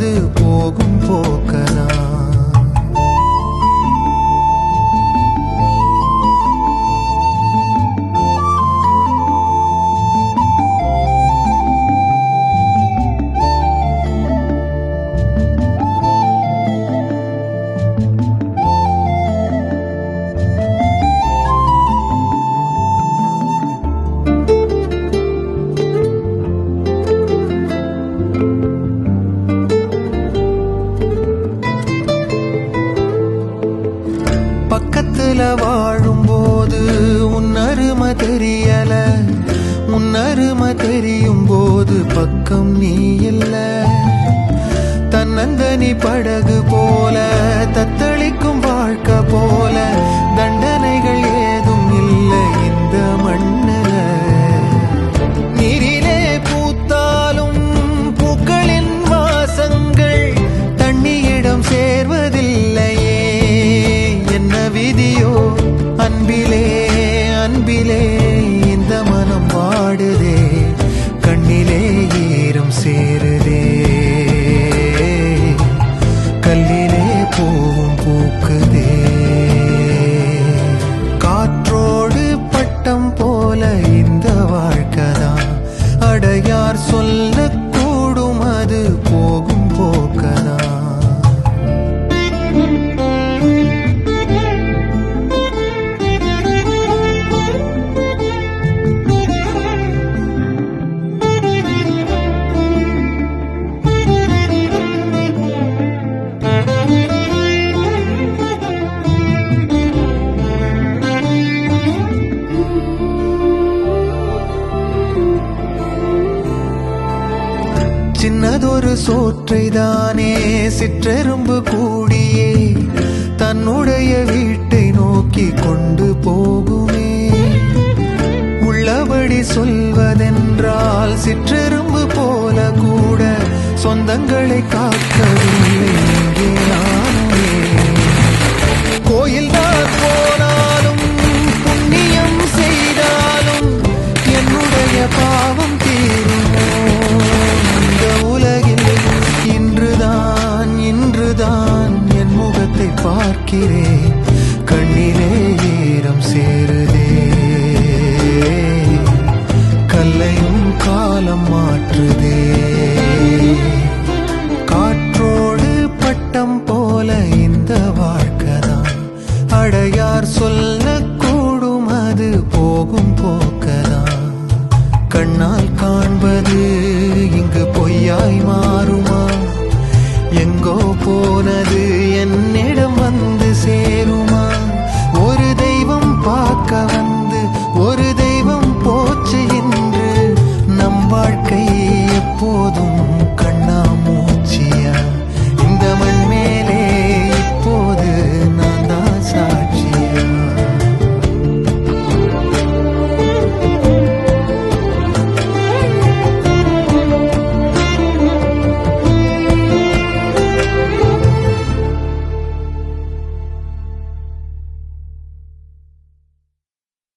சொல்லக்கூடும் போகும் போக்கலாம் படகு போல தத்தளிக்கும் வாழ்க்கை போல தண்டனைகள் ஏதும் இல்லை இந்த மண்ணுல. நீரிலே பூத்தாலும் பூக்களின் வாசங்கள் தண்ணியிடம் சேர்வதில்லையே. என்ன விதியோ? அன்பிலே அன்பிலே இந்த மனம் வாடுதே. கண்ணிலே ஈரம் சேர் சின்னதொரு சோற்றை தானே சிற்றெரும்பு கூடியே தன்னுடைய வீட்டை நோக்கி கொண்டு போகுமே. உள்ளபடி சொல்வதென்றால் சிற்றெரும்பு போல கூட சொந்தங்களை காக்கவில்லை. பார்க்கிறேன் கண்ணிலே ஈரம் சேருதே. கல்லையும் காலம் மாற்றுதே. காற்றோடு பட்டம் போல இந்த வாழ்க்கைதான். அடையார் சொல்ல கூடும் அது போகும் போக்கதான். கண்ணால் காண்பது இங்கு பொய்யாய் மாறும்